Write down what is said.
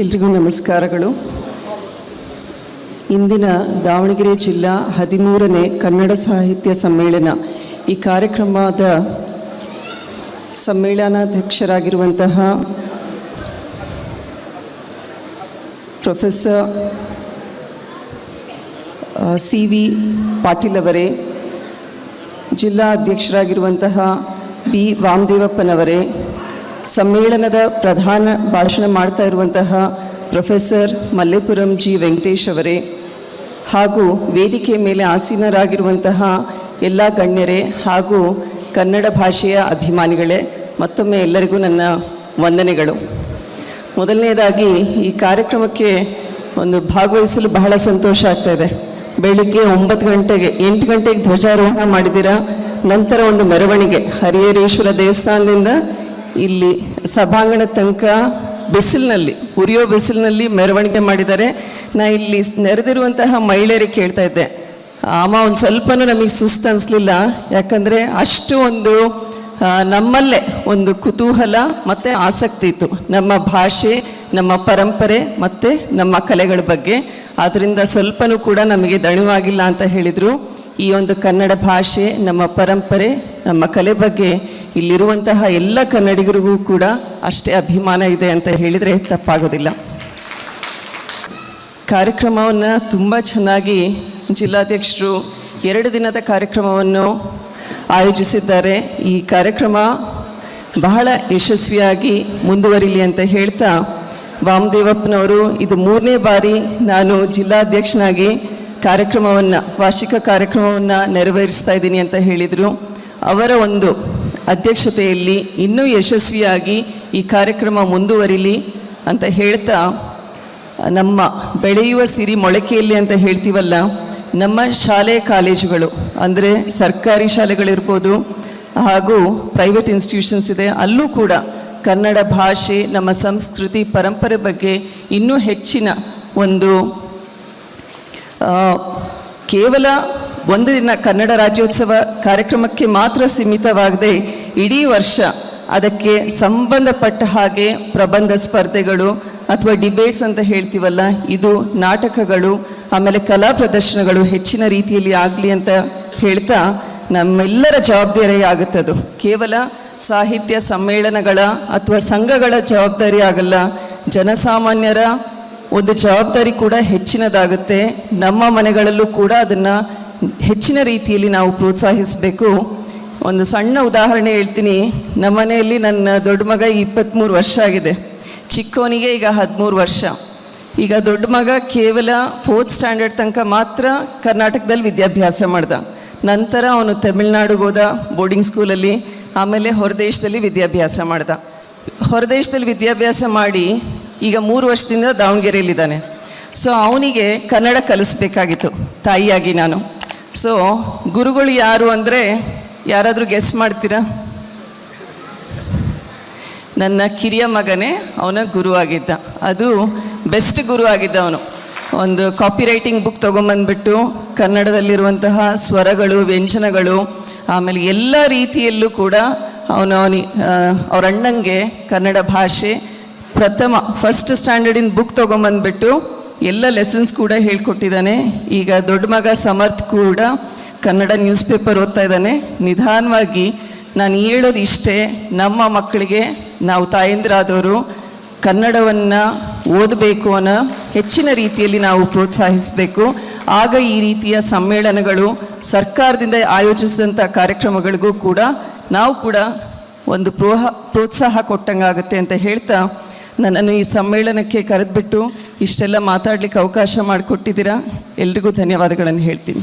ಎಲ್ರಿಗೂ ನಮಸ್ಕಾರಗಳು. ಇಂದಿನ ದಾವಣಗೆರೆ ಜಿಲ್ಲಾ ಹದಿಮೂರನೇ ಕನ್ನಡ ಸಾಹಿತ್ಯ ಸಮ್ಮೇಳನ. ಈ ಕಾರ್ಯಕ್ರಮದ ಸಮ್ಮೇಳನಾಧ್ಯಕ್ಷರಾಗಿರುವಂತಹ ಪ್ರೊಫೆಸರ್ ಸಿ ವಿ ಪಾಟೀಲ್ ಅವರೇ, ಜಿಲ್ಲಾ ಅಧ್ಯಕ್ಷರಾಗಿರುವಂತಹ ಬಿ ವಾಮದೇವಪ್ಪನವರೇ ಸಮ್ಮೇಳನದ ಪ್ರಧಾನ ಭಾಷಣ ಮಾಡ್ತಾ ಇರುವಂತಹ ಪ್ರೊಫೆಸರ್ ಮಲ್ಲೇಪುರಂ ಜಿ ವೆಂಕಟೇಶ್ ಅವರೇ, ಹಾಗೂ ವೇದಿಕೆ ಮೇಲೆ ಆಸೀನರಾಗಿರುವಂತಹ ಎಲ್ಲ ಗಣ್ಯರೇ ಹಾಗೂ ಕನ್ನಡ ಭಾಷೆಯ ಅಭಿಮಾನಿಗಳೇ, ಮತ್ತೊಮ್ಮೆ ಎಲ್ಲರಿಗೂ ನನ್ನ ವಂದನೆಗಳು. ಮೊದಲನೇದಾಗಿ ಈ ಕಾರ್ಯಕ್ರಮಕ್ಕೆ ಒಂದು ಭಾಗವಹಿಸಲು ಬಹಳ ಸಂತೋಷ ಆಗ್ತಾ ಇದೆ. ಬೆಳಿಗ್ಗೆ ಒಂಬತ್ತು ಗಂಟೆಗೆ, ಎಂಟು ಗಂಟೆಗೆ ಧ್ವಜಾರೋಹಣ ಮಾಡಿದಿರ, ನಂತರ ಒಂದು ಮೆರವಣಿಗೆ, ಹರಿಹರೇಶ್ವರ ದೇವಸ್ಥಾನದಿಂದ ಇಲ್ಲಿ ಸಭಾಂಗಣ ತನಕ ಬಿಸಿಲಿನಲ್ಲಿ, ಉರಿಯೋ ಬಿಸಿಲಿನಲ್ಲಿ ಮೆರವಣಿಗೆ ಮಾಡಿದ್ದಾರೆ. ನಾ ಇಲ್ಲಿ ನೆರೆದಿರುವಂತಹ ಮಹಿಳೆಯರಿಗೆ ಕೇಳ್ತಾ ಇದ್ದೆ. ಅಮ್ಮ ಒಂದು ಸ್ವಲ್ಪನೂ ನಮಗೆ ಸುಸ್ತು ಅನಿಸ್ಲಿಲ್ಲ. ಯಾಕಂದರೆ ಅಷ್ಟು ಒಂದು ನಮ್ಮಲ್ಲೇ ಒಂದು ಕುತೂಹಲ ಮತ್ತು ಆಸಕ್ತಿ ಇತ್ತು. ನಮ್ಮ ಭಾಷೆ, ನಮ್ಮ ಪರಂಪರೆ ಮತ್ತು ನಮ್ಮ ಕಲೆಗಳ ಬಗ್ಗೆ. ಆದ್ದರಿಂದ ಸ್ವಲ್ಪನೂ ಕೂಡ ನಮಗೆ ದಣಿವಾಗಿಲ್ಲ ಅಂತ ಹೇಳಿದರು. ಈ ಒಂದು ಕನ್ನಡ ಭಾಷೆ, ನಮ್ಮ ಪರಂಪರೆ, ನಮ್ಮ ಕಲೆ ಬಗ್ಗೆ ಇಲ್ಲಿರುವಂತಹ ಎಲ್ಲ ಕನ್ನಡಿಗರಿಗೂ ಕೂಡ ಅಷ್ಟೇ ಅಭಿಮಾನ ಇದೆ ಅಂತ ಹೇಳಿದರೆ ತಪ್ಪಾಗೋದಿಲ್ಲ. ಕಾರ್ಯಕ್ರಮವನ್ನು ತುಂಬ ಚೆನ್ನಾಗಿ ಜಿಲ್ಲಾಧ್ಯಕ್ಷರು ಎರಡು ದಿನದ ಕಾರ್ಯಕ್ರಮವನ್ನು ಆಯೋಜಿಸಿದ್ದಾರೆ. ಈ ಕಾರ್ಯಕ್ರಮ ಬಹಳ ಯಶಸ್ವಿಯಾಗಿ ಮುಂದುವರಿಲಿ ಅಂತ ಹೇಳ್ತಾ ವಾಮದೇವಪ್ಪನವರು ಇದು ಮೂರನೇ ಬಾರಿ ನಾನು ಜಿಲ್ಲಾಧ್ಯಕ್ಷನಾಗಿ ಕಾರ್ಯಕ್ರಮವನ್ನು, ವಾರ್ಷಿಕ ಕಾರ್ಯಕ್ರಮವನ್ನು ನೆರವೇರಿಸ್ತಾ ಇದ್ದೀನಿ ಅಂತ ಹೇಳಿದರು. ಅವರ ಒಂದು ಅಧ್ಯಕ್ಷತೆಯಲ್ಲಿ ಇನ್ನೂ ಯಶಸ್ವಿಯಾಗಿ ಈ ಕಾರ್ಯಕ್ರಮ ಮುಂದುವರಿಲಿ ಅಂತ ಹೇಳ್ತಾ ನಮ್ಮ ಬೆಳೆಯುವ ಸಿರಿ ಮೊಳಕೆಯಲ್ಲಿ ಅಂತ ಹೇಳ್ತೀವಲ್ಲ, ನಮ್ಮ ಶಾಲೆ ಕಾಲೇಜುಗಳು, ಅಂದರೆ ಸರ್ಕಾರಿ ಶಾಲೆಗಳಿರ್ಬೋದು ಹಾಗೂ ಪ್ರೈವೇಟ್ ಇನ್ಸ್ಟಿಟ್ಯೂಷನ್ಸ್ ಇದೆ, ಅಲ್ಲೂ ಕೂಡ ಕನ್ನಡ ಭಾಷೆ, ನಮ್ಮ ಸಂಸ್ಕೃತಿ, ಪರಂಪರೆ ಬಗ್ಗೆ ಇನ್ನೂ ಹೆಚ್ಚಿನ ಒಂದು ಕೇವಲ ಒಂದು ದಿನ ಕನ್ನಡ ರಾಜ್ಯೋತ್ಸವ ಕಾರ್ಯಕ್ರಮಕ್ಕೆ ಮಾತ್ರ ಸೀಮಿತವಾಗದೆ ಇಡೀ ವರ್ಷ ಅದಕ್ಕೆ ಸಂಬಂಧಪಟ್ಟ ಹಾಗೆ ಪ್ರಬಂಧ ಸ್ಪರ್ಧೆಗಳು ಅಥವಾ ಡಿಬೇಟ್ಸ್ ಅಂತ ಹೇಳ್ತೀವಲ್ಲ, ಇದು ನಾಟಕಗಳು, ಆಮೇಲೆ ಕಲಾ ಪ್ರದರ್ಶನಗಳು ಹೆಚ್ಚಿನ ರೀತಿಯಲ್ಲಿ ಆಗಲಿ ಅಂತ ಹೇಳ್ತಾ ನಮ್ಮೆಲ್ಲರ ಜವಾಬ್ದಾರಿ ಆಗುತ್ತದು. ಕೇವಲ ಸಾಹಿತ್ಯ ಸಮ್ಮೇಳನಗಳ ಅಥವಾ ಸಂಘಗಳ ಜವಾಬ್ದಾರಿ ಆಗಲ್ಲ, ಜನಸಾಮಾನ್ಯರ ಒಂದು ಜವಾಬ್ದಾರಿ ಕೂಡ ಹೆಚ್ಚಿನದಾಗುತ್ತೆ. ನಮ್ಮ ಮನೆಗಳಲ್ಲೂ ಕೂಡ ಅದನ್ನು ಹೆಚ್ಚಿನ ರೀತಿಯಲ್ಲಿ ನಾವು ಪ್ರೋತ್ಸಾಹಿಸಬೇಕು. ಒಂದು ಸಣ್ಣ ಉದಾಹರಣೆ ಹೇಳ್ತೀನಿ. ನಮ್ಮ ಮನೆಯಲ್ಲಿ ನನ್ನ ದೊಡ್ಡ ಮಗ ಇಪ್ಪತ್ತ್ಮೂರು ವರ್ಷ ಆಗಿದೆ. ಚಿಕ್ಕವನಿಗೆ ಈಗ ಹದಿಮೂರು ವರ್ಷ. ಈಗ ದೊಡ್ಡ ಮಗ ಕೇವಲ ಫೋರ್ತ್ ಸ್ಟ್ಯಾಂಡರ್ಡ್ ತನಕ ಮಾತ್ರ ಕರ್ನಾಟಕದಲ್ಲಿ ವಿದ್ಯಾಭ್ಯಾಸ ಮಾಡ್ದ. ನಂತರ ಅವನು ತಮಿಳ್ನಾಡಿಗೆ ಹೋದ ಬೋರ್ಡಿಂಗ್ ಸ್ಕೂಲಲ್ಲಿ ಆಮೇಲೆ ಹೊರದೇಶದಲ್ಲಿ ವಿದ್ಯಾಭ್ಯಾಸ ಮಾಡ್ದ. ಹೊರದೇಶದಲ್ಲಿ ವಿದ್ಯಾಭ್ಯಾಸ ಮಾಡಿ ಈಗ ಮೂರು ವರ್ಷದಿಂದ ದಾವಣಗೆರೆಯಲ್ಲಿದ್ದಾನೆ. ಸೊ ಅವನಿಗೆ ಕನ್ನಡ ಕಲಿಸ್ಬೇಕಾಗಿತ್ತು. ತಾಯಿಯಾಗಿ ನಾನು. ಸೊ ಗುರುಗಳು ಯಾರು ಅಂದರೆ ಯಾರಾದರೂ ಗೆಸ್ ಮಾಡ್ತೀರಾ? ನನ್ನ ಕಿರಿಯ ಮಗನೇ, ಅವನ ಗುರು ಆಗಿದ್ದ. ಅದು ಬೆಸ್ಟ್ ಗುರು ಆಗಿದ್ದ ಅವನು. ಒಂದು ಕಾಪಿ ರೈಟಿಂಗ್ ಬುಕ್ ತೊಗೊಂಬಂದ್ಬಿಟ್ಟು ಕನ್ನಡದಲ್ಲಿರುವಂತಹ ಸ್ವರಗಳು, ವ್ಯಂಜನಗಳು, ಆಮೇಲೆ ಎಲ್ಲ ರೀತಿಯಲ್ಲೂ ಕೂಡ ಅವನು ಅವನಿ ಅವ್ರ ಅಣ್ಣಂಗೆ ಕನ್ನಡ ಭಾಷೆ ಪ್ರಥಮ ಫಸ್ಟ್ ಸ್ಟ್ಯಾಂಡರ್ಡಿನ ಬುಕ್ ತೊಗೊಂಬಂದ್ಬಿಟ್ಟು ಎಲ್ಲ ಲೆಸನ್ಸ್ ಕೂಡ ಹೇಳ್ಕೊಟ್ಟಿದ್ದಾನೆ. ಈಗ ದೊಡ್ಡ ಮಗ ಸಮರ್ಥ್ ಕೂಡ ಕನ್ನಡ ನ್ಯೂಸ್ ಪೇಪರ್ ಓದ್ತಾ ಇದ್ದಾನೆ. ನಿಧಾನವಾಗಿ ನಾನು ಹೇಳೋದು ಇಷ್ಟೇ, ನಮ್ಮ ಮಕ್ಕಳಿಗೆ ನಾವು ತಾಯಂದಿರಾದವರು ಕನ್ನಡವನ್ನು ಓದಬೇಕು ಅನ್ನೋ ಹೆಚ್ಚಿನ ರೀತಿಯಲ್ಲಿ ನಾವು ಪ್ರೋತ್ಸಾಹಿಸಬೇಕು. ಆಗ ಈ ರೀತಿಯ ಸಮ್ಮೇಳನಗಳು ಸರ್ಕಾರದಿಂದ ಆಯೋಜಿಸಿದಂಥ ಕಾರ್ಯಕ್ರಮಗಳಿಗೂ ಕೂಡ ನಾವು ಕೂಡ ಒಂದು ಪ್ರೋಹ, ಪ್ರೋತ್ಸಾಹ ಕೊಟ್ಟಂಗಾಗುತ್ತೆ ಅಂತ ಹೇಳ್ತಾ ನನ್ನನ್ನು ಈ ಸಮ್ಮೇಳನಕ್ಕೆ ಕರೆದುಬಿಟ್ಟು ಇಷ್ಟೆಲ್ಲ ಮಾತಾಡಲಿಕ್ಕೆ ಅವಕಾಶ ಮಾಡಿಕೊಟ್ಟಿದ್ದೀರಾ? ಎಲ್ರಿಗೂ ಧನ್ಯವಾದಗಳನ್ನು ಹೇಳ್ತೀನಿ.